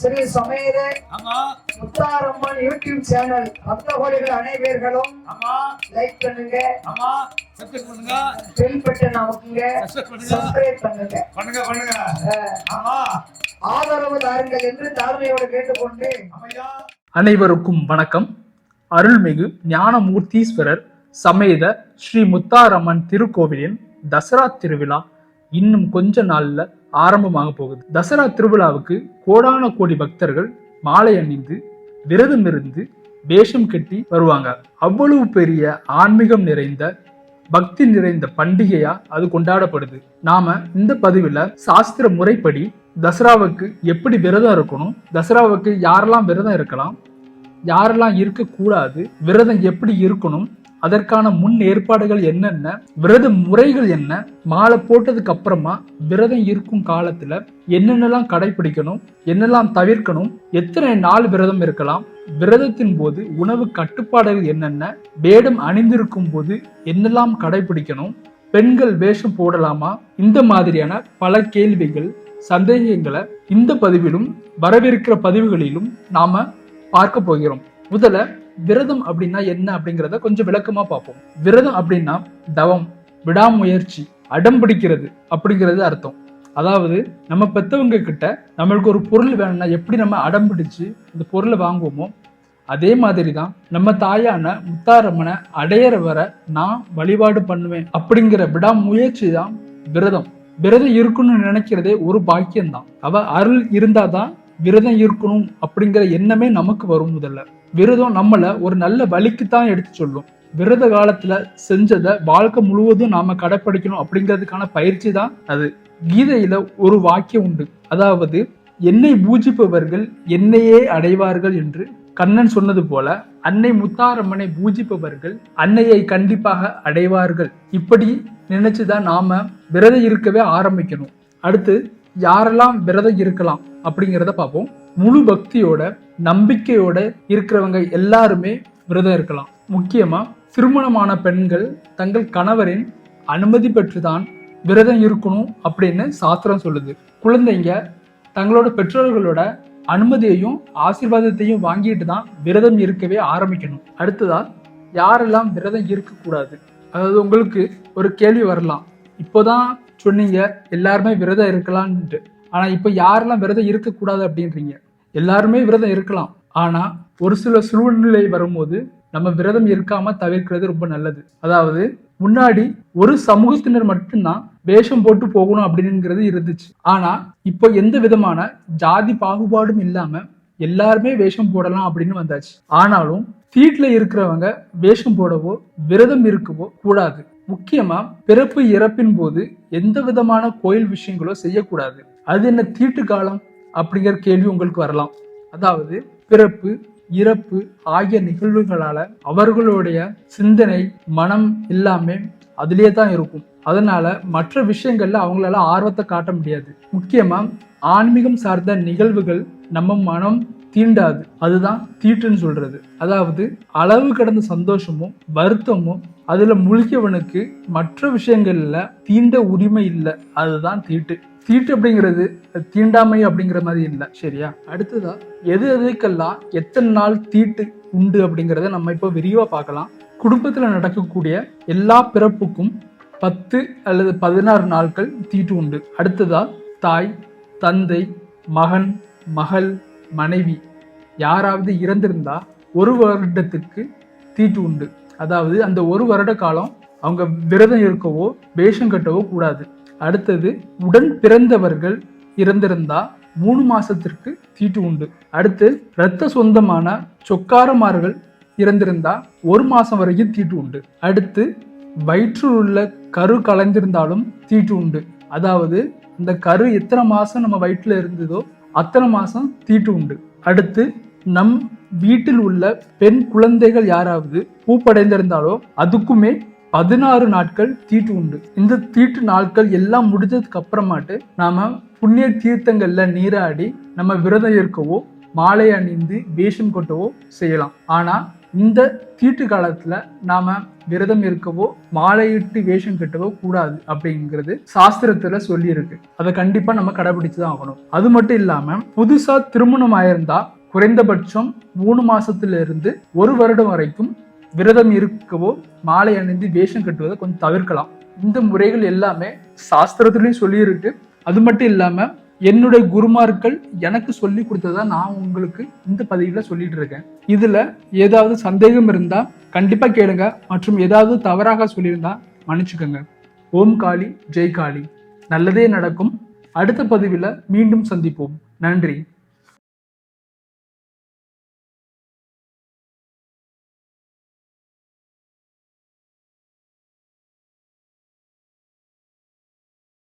ஸ்ரீ சமேத Mutharamman YouTube channel பக்த கோடிகள் அனைவர்களும் லைக் பண்ணுங்க. பெல் பட்டன் அமுக்குங்க. சப்ஸ்கிரைப் பண்ணுங்க. பண்ணுங்க. பண்ணுங்க ஆமா. ஆதரவு தாருங்கள் என்று தாழ்மையோடு கேட்டுக்கொண்டு அனைவருக்கும் வணக்கம். அருள்மிகு ஞானமூர்த்தீஸ்வரர் சமேத ஸ்ரீ முத்தாரம்மன் திருக்கோவிலின் தசரா திருவிழா இன்னும் கொஞ்ச நாள்ல ஆரம்பமாக போகுது. தசரா திருவிழாவுக்கு கோடான கோடி பக்தர்கள் மாலை அணிந்து விரதம் இருந்து வேஷம் கட்டி வருவாங்க. அவ்வளவு பெரிய ஆன்மீகம் நிறைந்த பக்தி நிறைந்த பண்டிகையா அது கொண்டாடப்படுது. நாம இந்த பதிவுல சாஸ்திர முறைப்படி தசராவுக்கு எப்படி விரதம் இருக்கணும் தசராவுக்கு யாரெல்லாம் விரதம் இருக்கலாம் யாரெல்லாம் இருக்கக்கூடாது விரதம் எப்படி இருக்கணும் அதற்கான முன் ஏற்பாடுகள் என்னென்ன விரத முறைகள் என்ன மாலை போட்டதுக்கு அப்புறமா விரதம் இருக்கும் காலத்துல என்னென்னலாம் கடைபிடிக்கணும் என்னெல்லாம் தவிர்க்கணும் எத்தனை நாள் விரதம் இருக்கலாம் விரதத்தின் போது உணவு கட்டுப்பாடுகள் என்னென்ன வேடம் அணிந்திருக்கும் போது என்னெல்லாம் கடைபிடிக்கணும் பெண்கள் வேஷம் போடலாமா இந்த மாதிரியான பல கேள்விகள் சந்தேகங்களை இந்த பதிவிலும் வரவிருக்கிற பதிவுகளிலும் நாம பார்க்க போகிறோம். முதல்ல விரதம் அப்படின்னா என்ன அப்படிங்கிறத கொஞ்சம் விளக்கமா பார்ப்போம். விரதம் அப்படின்னா தவம் விடாமுயற்சி அடம் பிடிக்கிறது அப்படிங்கிறது அர்த்தம். அதாவது நம்ம பெத்தவங்க கிட்ட நம்மளுக்கு ஒரு பொருள் வேணும்னா எப்படி நம்ம அடம்பிடிச்சு அந்த பொருளை வாங்குவோமோ அதே மாதிரி தான் நம்ம தாயான முத்தாரம்மனை அடையிற வர நான் வழிபாடு பண்ணுவேன் அப்படிங்கிற விடாமுயற்சி தான் விரதம். விரதம் இருக்கணும்னு நினைக்கிறதே ஒரு பாக்கியம்தான். அவ அருள் இருந்தாதான் விரதம் இருக்கணும் அப்படிங்கிற எண்ணமே நமக்கு வரும் முதல்ல. விரதம் நம்மளை ஒரு நல்ல வழிக்கு தான் எடுத்து சொல்லும். விரத காலத்துல செஞ்சதை வாழ்க்கை முழுவதும் நாம கடைப்பிடிக்கணும் அப்படிங்கிறதுக்கான பயிற்சி தான் அது. கீதையில ஒரு வாக்கியம் உண்டு. அதாவது என்னை பூஜிப்பவர்கள் என்னையே அடைவார்கள் என்று கண்ணன் சொன்னது போல அன்னை முத்தாரம்மனை பூஜிப்பவர்கள் அன்னையை கண்டிப்பாக அடைவார்கள். இப்படி நினைச்சுதான் நாம விரதம் இருக்கவே ஆரம்பிக்கணும். அடுத்து யாரெல்லாம் விரதம் இருக்கலாம் அப்படிங்கிறத பார்ப்போம். முழு பக்தியோட நம்பிக்கையோட இருக்கிறவங்க எல்லாருமே விரதம் இருக்கலாம். முக்கியமா திருமணமான பெண்கள் தங்கள் கணவரின் அனுமதி பெற்றுதான் விரதம் இருக்கணும் அப்படின்னு சாஸ்திரம் சொல்லுது. குழந்தைங்க தங்களோட பெற்றோர்களோட அனுமதியையும் ஆசீர்வாதத்தையும் வாங்கிட்டு தான் விரதம் இருக்கவே ஆரம்பிக்கணும். அடுத்ததா யாரெல்லாம் விரதம் இருக்கக்கூடாது? அதாவது உங்களுக்கு ஒரு கேள்வி வரலாம். இப்போதான் சொன்னீங்க எல்லாருமே விரதம் இருக்கலாம்னுட்டு. ஆனா இப்போ யாரெல்லாம் விரதம் இருக்கக்கூடாது அப்படின்றீங்க? எல்லாருமே விரதம் இருக்கலாம். ஆனா ஒரு சில சூழ்நிலை வரும்போது நம்ம விரதம் இருக்காம தவிர்க்கிறது ரொம்ப நல்லது. அதாவது முன்னாடி ஒரு சமூகத்தினர் மட்டும்தான் வேஷம் போட்டு போகணும் அப்படிங்கிறது இருந்துச்சு. ஆனா இப்போ எந்த விதமான ஜாதி பாகுபாடும் இல்லாம எல்லாருமே வேஷம் போடலாம் அப்படின்னு வந்தாச்சு. ஆனாலும் வீட்டுல இருக்கிறவங்க வேஷம் போடவோ விரதம் இருக்கவோ கூடாது. முக்கியமா பிறப்பு இறப்பின் போது எந்த விதமான கோயில் விஷயங்களோ செய்யக்கூடாது. அது என்ன தீட்டு காலம்? அப்படிங்கிற கேள்வி உங்களுக்கு வரலாம். அதாவது பிறப்பு இறப்பு ஆகிய நிகழ்வுகளால அவர்களுடைய சிந்தனை மனம் எல்லாமே அதிலே தான் இருக்கும். அதனால மற்ற விஷயங்கள்ல அவங்களால ஆர்வத்தை காட்ட முடியாது. முக்கியமா ஆன்மீகம் சார்ந்த நிகழ்வுகள் நம்ம மனம் தீண்டாது. அதுதான் தீட்டுன்னு சொல்றது. அதாவது அளவு கடந்த சந்தோஷமும் வருத்தமும் அதுல முழுகியவனுக்கு மற்ற விஷயங்கள்ல தீண்ட உரிமை இல்லை. அதுதான் தீட்டு. தீட்டு அப்படிங்கிறது தீண்டாமை அப்படிங்கிற மாதிரி இல்லை. சரியா? அடுத்ததா எது எதுக்கெல்லாம் எத்தனை நாள் தீட்டு உண்டு அப்படிங்கிறத நம்ம இப்போ விரிவாக பார்க்கலாம். குடும்பத்தில் நடக்கக்கூடிய எல்லா பிறப்புக்கும் பத்து அல்லது பதினாறு நாட்கள் தீட்டு உண்டு. அடுத்ததா தாய் தந்தை மகன் மகள் மனைவி. யாராவது இறந்திருந்தா ஒரு வருடத்துக்கு தீட்டு உண்டு. அதாவது அந்த ஒரு வருட காலம் அவங்க விரதம் இருக்கவோ வேஷம் கட்டவோ கூடாது. அடுத்தது உடன் பிறந்தவர்கள் இறந்திருந்தா மூணு மாசத்திற்கு தீட்டு உண்டு. அடுத்து இரத்த சொந்தமான சொக்காரமார்கள் இறந்திருந்தா ஒரு மாசம் வரைக்கும் தீட்டு உண்டு. அடுத்து வயிற்றில் உள்ள கரு கலைஞ்சிருந்தாலும் தீட்டு உண்டு. அதாவது இந்த கரு எத்தனை மாதம் நம்ம வயிற்றில் இருந்ததோ அத்தனை மாதம் தீட்டு உண்டு. அடுத்து நம் வீட்டில் உள்ள பெண் குழந்தைகள் யாராவது பூப்படைந்திருந்தாலோ அதுக்குமே பதினாறு நாட்கள் தீட்டு உண்டு. இந்த தீட்டு நாட்கள் எல்லாம் முடிஞ்சதுக்கு அப்புறமாட்டு நாம புண்ணிய தீர்த்தங்கள்ல நீராடி நம்ம விரதம் இருக்கவோ மாலை அணிந்து வேஷம் கொட்டவோ செய்யலாம். ஆனா இந்த தீட்டு காலத்துல நாம விரதம் இருக்கவோ மாலையிட்டு வேஷம் கட்டவோ கூடாது அப்படிங்கிறது சாஸ்திரத்துல சொல்லி இருக்கு அதை கண்டிப்பா நம்ம கடைபிடிச்சுதான் ஆகணும். அது மட்டும் இல்லாம புதுசா திருமணம் ஆயிருந்தா குறைந்தபட்சம் மூணு மாசத்துல இருந்து ஒரு வருடம் வரைக்கும் விரதம் இருக்கவோ மாலை அணிந்து வேஷம் கட்டுவதை கொஞ்சம் தவிர்க்கலாம். இந்த முறைகள் எல்லாமே சாஸ்திரத்துலேயும் சொல்லியிருக்கு. அது மட்டும் இல்லாம என்னுடைய குருமார்கள் எனக்கு சொல்லி கொடுத்ததா நான் உங்களுக்கு இந்த பதவியில் சொல்லிட்டு இருக்கேன். இதில் ஏதாவது சந்தேகம் இருந்தால் கண்டிப்பாக கேளுங்க. மற்றும் ஏதாவது தவறாக சொல்லியிருந்தா மன்னிச்சுக்கோங்க. ஓம் காளி ஜெய் காளி. நல்லதே நடக்கும். அடுத்த பதிவில் மீண்டும் சந்திப்போம். நன்றி.